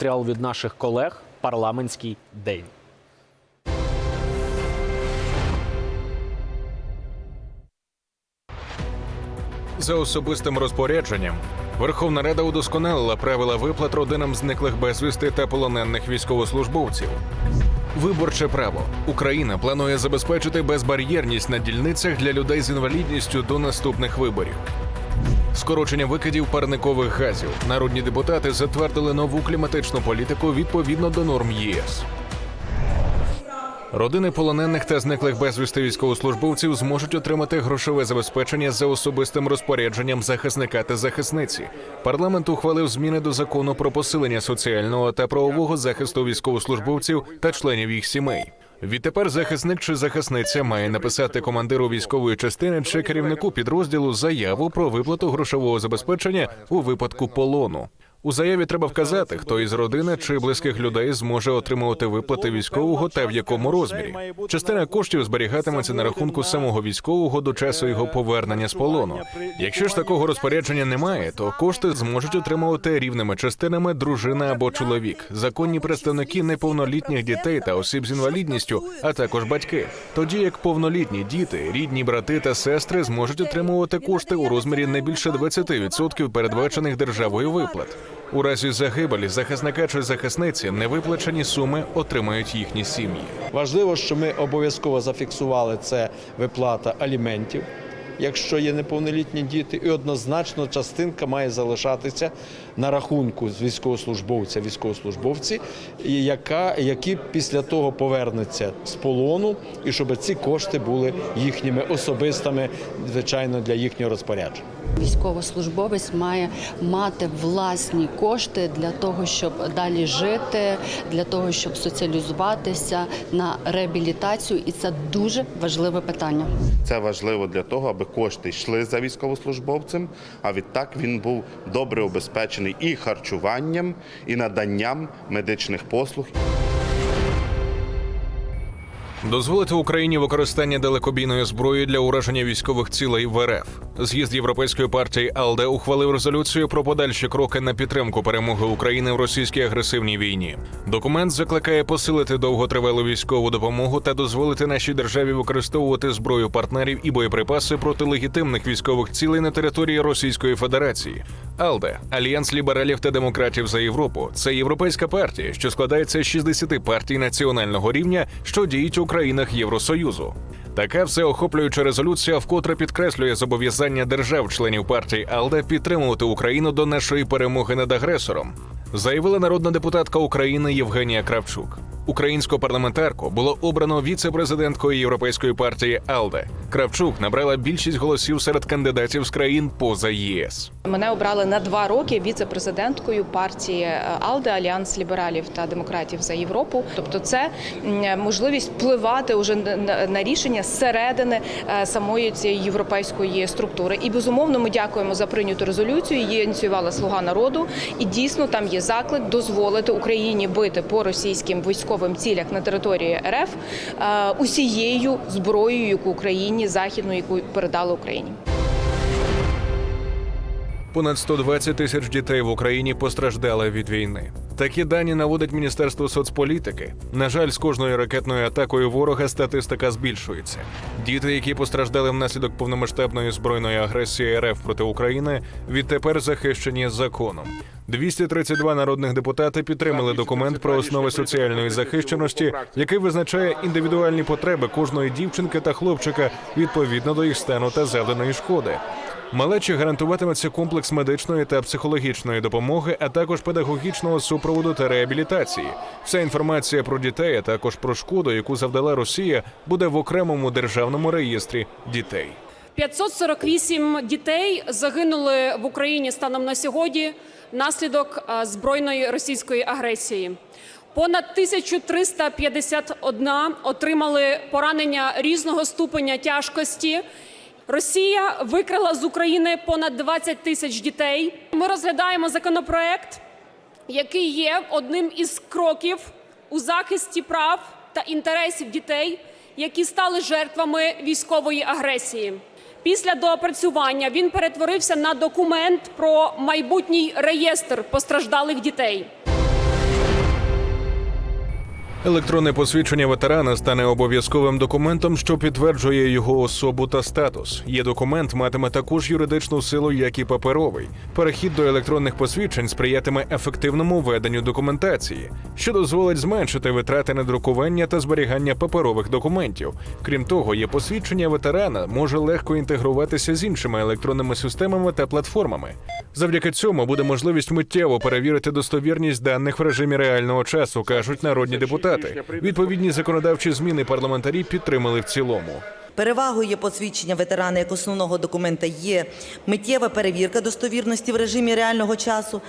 Тріал від наших колег парламентський день. За особистим розпорядженням Верховна Рада удосконалила правила виплат родинам зниклих безвісти та полонених військовослужбовців. Виборче право Україна планує забезпечити безбар'єрність на дільницях для людей з інвалідністю до наступних виборів. Скорочення викидів парникових газів. Народні депутати затвердили нову кліматичну політику відповідно до норм ЄС. Родини полонених та зниклих безвісти військовослужбовців зможуть отримати грошове забезпечення за особистим розпорядженням захисника та захисниці. Парламент ухвалив зміни до закону про посилення соціального та правового захисту військовослужбовців та членів їх сімей. Відтепер захисник чи захисниця має написати командиру військової частини чи керівнику підрозділу заяву про виплату грошового забезпечення у випадку полону. У заяві треба вказати, хто із родини чи близьких людей зможе отримувати виплати військового та в якому розмірі. Частина коштів зберігатиметься на рахунку самого військового до часу його повернення з полону. Якщо ж такого розпорядження немає, то кошти зможуть отримувати рівними частинами дружина або чоловік, законні представники неповнолітніх дітей та осіб з інвалідністю, а також батьки. Тоді як повнолітні діти, рідні брати та сестри зможуть отримувати кошти у розмірі не більше 20% передбачених державою виплат. У разі загибелі захисника чи захисниці невиплачені суми отримають їхні сім'ї. Важливо, що ми обов'язково зафіксували це виплата аліментів, якщо є неповнолітні діти, і однозначно частинка має залишатися на рахунку з військовослужбовця, військовослужбовці, яка, які після того повернуться з полону, і щоб ці кошти були їхніми особистими, звичайно, для їхнього розпорядження. Військовослужбовець має мати власні кошти для того, щоб далі жити, для того, щоб соціалізуватися на реабілітацію, і це дуже важливе питання. Це важливо для того, аби кошти йшли за військовослужбовцем, а відтак він був добре обезпечений і харчуванням, і наданням медичних послуг. Дозволити Україні використання далекобійної зброї для ураження військових цілей в РФ. З'їзд Європейської партії АЛДЕ ухвалив резолюцію про подальші кроки на підтримку перемоги України в російській агресивній війні. Документ закликає посилити довготривалу військову допомогу та дозволити нашій державі використовувати зброю партнерів і боєприпаси проти легітимних військових цілей на території Російської Федерації. АЛДЕ Альянс лібералів та демократів за Європу. Це європейська партія, що складається з 60 партій національного рівня, що діють у країнах Євросоюзу. Така всеохоплююча резолюція вкотре підкреслює зобов'язання держав-членів партії АЛДЕ підтримувати Україну до нашої перемоги над агресором. Заявила народна депутатка України Євгенія Кравчук. Українську парламентарку було обрано віце-президенткою Європейської партії АЛДЕ. Кравчук набрала більшість голосів серед кандидатів з країн поза єС. Мене обрали на два роки віце-президенткою партії е, АЛДЕ Альянс лібералів та демократів за Європу. Тобто, це можливість впливати уже на- рішення зсередини е, самої цієї європейської структури. І безумовно, ми дякуємо за прийняту резолюцію. Її ініціювала Слуга народу. І дійсно там є заклик дозволити Україні бити по російським військовим цілях на території РФ е, усією зброєю, яку Україні західну, яку передали Україні. Понад 120 тисяч дітей в Україні постраждали від війни. Такі дані наводить Міністерство соцполітики. На жаль, з кожною ракетною атакою ворога статистика збільшується. Діти, які постраждали внаслідок повномасштабної збройної агресії РФ проти України, відтепер захищені законом. 232 народних депутати підтримали документ про основи соціальної захищеності, який визначає індивідуальні потреби кожної дівчинки та хлопчика відповідно до їх стану та завданої шкоди. Малечі гарантуватиметься комплекс медичної та психологічної допомоги, а також педагогічного супроводу та реабілітації. Вся інформація про дітей, а також про шкоду, яку завдала Росія, буде в окремому державному реєстрі дітей. 548 дітей загинули в Україні станом на сьогодні внаслідок е, збройної російської агресії. Понад 1351 отримали поранення різного ступеня тяжкості. Росія викрала з України понад 20 тисяч дітей. Ми розглядаємо законопроект, який є одним із кроків у захисті прав та інтересів дітей, які стали жертвами військової агресії. Після доопрацювання він перетворився на документ про майбутній реєстр постраждалих дітей. Електронне посвідчення ветерана стане обов'язковим документом, що підтверджує його особу та статус. Є документ матиме також юридичну силу, як і паперовий. Перехід до електронних посвідчень сприятиме ефективному веденню документації, що дозволить зменшити витрати на друкування та зберігання паперових документів. Крім того, є посвідчення ветерана може легко інтегруватися з іншими електронними системами та платформами. Завдяки цьому буде можливість миттєво перевірити достовірність даних в режимі реального часу, кажуть народні депутати. Відповідні законодавчі зміни парламентарі підтримали в цілому. Перевагою є посвідчення ветерана як основного документа є миттєва перевірка достовірності в режимі реального часу,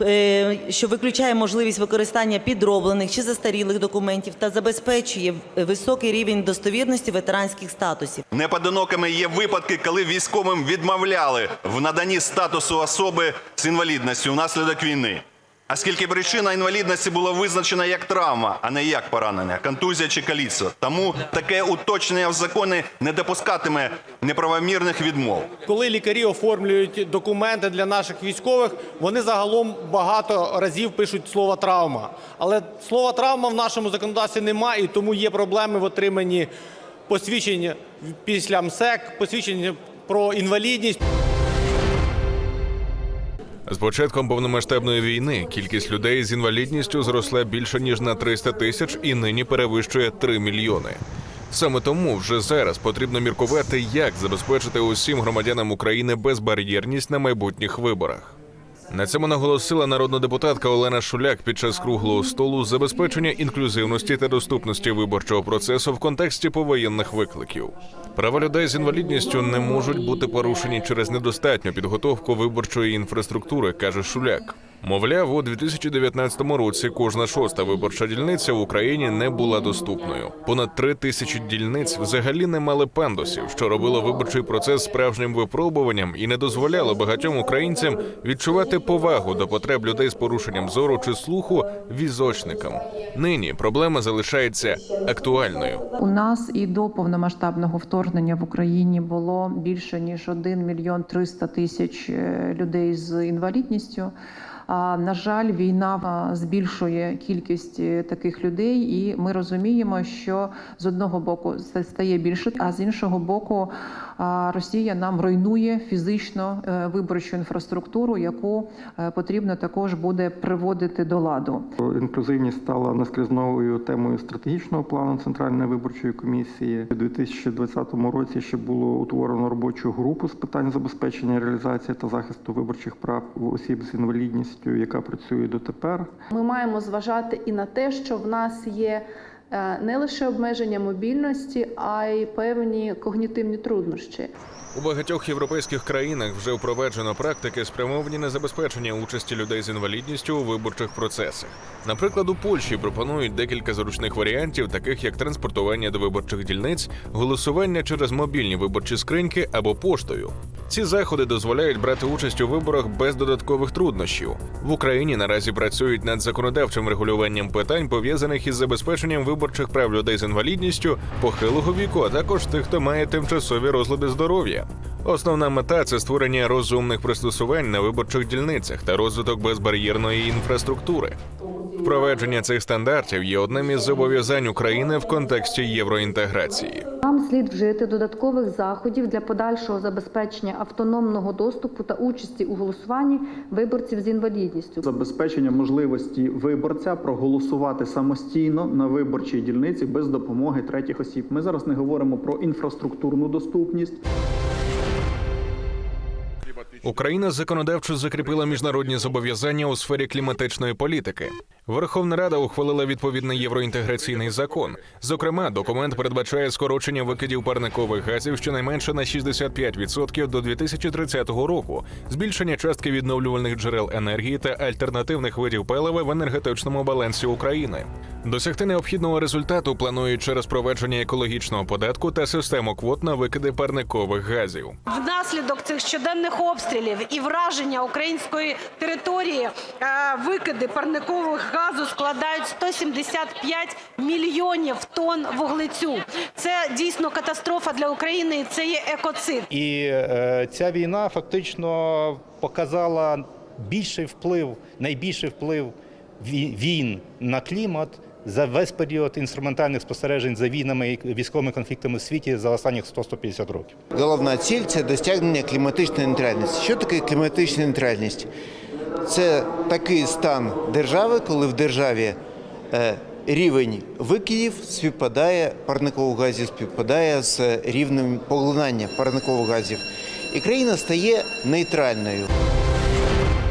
е, що виключає можливість використання підроблених чи застарілих документів та забезпечує високий рівень достовірності ветеранських статусів. Неподинокими є випадки, коли військовим відмовляли в наданні статусу особи з інвалідністю внаслідок війни. Оскільки причина інвалідності була визначена як травма, а не як поранення, контузія чи каліцтво. Тому таке уточнення в законі не допускатиме неправомірних відмов. Коли лікарі оформлюють документи для наших військових, вони загалом багато разів пишуть слово травма. Але слова травма в нашому законодавстві немає, і тому є проблеми в отриманні посвідчень після МСЕК, посвідчень про інвалідність. З початком повномасштабної війни кількість людей з інвалідністю зросла більше ніж на 300 тисяч і нині перевищує 3 мільйони. Саме тому вже зараз потрібно міркувати, як забезпечити усім громадянам України безбар'єрність на майбутніх виборах. На цьому наголосила народна депутатка Олена Шуляк під час круглого столу забезпечення інклюзивності та доступності виборчого процесу в контексті повоєнних викликів. Права людей з інвалідністю не можуть бути порушені через недостатню підготовку виборчої інфраструктури, каже Шуляк. Мовляв, у 2019 році кожна шоста виборча дільниця в Україні не була доступною. Понад три тисячі дільниць взагалі не мали пандусів, що робило виборчий процес справжнім випробуванням і не дозволяло багатьом українцям відчувати повагу до потреб людей з порушенням зору чи слуху візочникам. Нині проблема залишається актуальною. У нас і до повномасштабного вторгнення в Україні було більше ніж 1 мільйон 300 тисяч е, людей з інвалідністю. На жаль, війна збільшує кількість е, таких людей, і ми розуміємо, що з одного боку це стає більше, а з іншого боку, Росія нам руйнує фізично е, виборчу інфраструктуру, яку е, потрібно також буде приводити до ладу. Інклюзивність стала наскрізною темою стратегічного плану Центральної виборчої комісії. У 2020 році ще було утворено робочу групу з питань забезпечення реалізації та захисту виборчих прав осіб з інвалідністю, яка працює дотепер. Ми маємо зважати і на те, що в нас є не лише обмеження мобільності, а й певні когнітивні труднощі. У багатьох європейських країнах вже впроваджено практики, спрямовані на забезпечення участі людей з інвалідністю у виборчих процесах. Наприклад, у Польщі пропонують декілька зручних варіантів, таких як транспортування до виборчих дільниць, голосування через мобільні виборчі скриньки або поштою. Ці заходи дозволяють брати участь у виборах без додаткових труднощів. В Україні наразі працюють над законодавчим регулюванням питань, пов'язаних із забезпеченням виборчих прав людей з інвалідністю, похилого віку, а також тих, хто має тимчасові розлади здоров'я. Основна мета це створення розумних пристосувань на виборчих дільницях та розвиток безбар'єрної інфраструктури. Впровадження цих стандартів є одним із зобов'язань України в контексті євроінтеграції. Нам слід вжити додаткових заходів для подальшого забезпечення автономного доступу та участі у голосуванні виборців з інвалідністю. Забезпечення можливості виборця проголосувати самостійно на виборчій дільниці без допомоги третіх осіб. Ми зараз не говоримо про інфраструктурну доступність. Україна законодавчо закріпила міжнародні зобов'язання у сфері кліматичної політики. Верховна Рада ухвалила відповідний євроінтеграційний закон. Зокрема, документ передбачає скорочення викидів парникових газів щонайменше на 65% до 2030 року, збільшення частки відновлювальних джерел енергії та альтернативних видів палива в енергетичному балансі України. Досягти необхідного результату планують через провадження екологічного податку та систему квот на викиди парникових газів. Внаслідок цих щоденних обстрілів і враження української території е, викиди парникових газу складають 175 мільйонів тонн вуглецю. Це дійсно катастрофа для України. Це є екоцид. І е, ця війна фактично показала більший вплив, найбільший вплив війн на клімат за весь період інструментальних спостережень за війнами і військовими конфліктами у світі за останніх 100-150 років. Головна ціль це досягнення кліматичної нейтральності. Що таке кліматична нейтральність? Це такий стан держави, коли в державі е, рівень викидів співпадає парникових газів, співпадає з рівнем поглинання парникових газів, і країна стає нейтральною.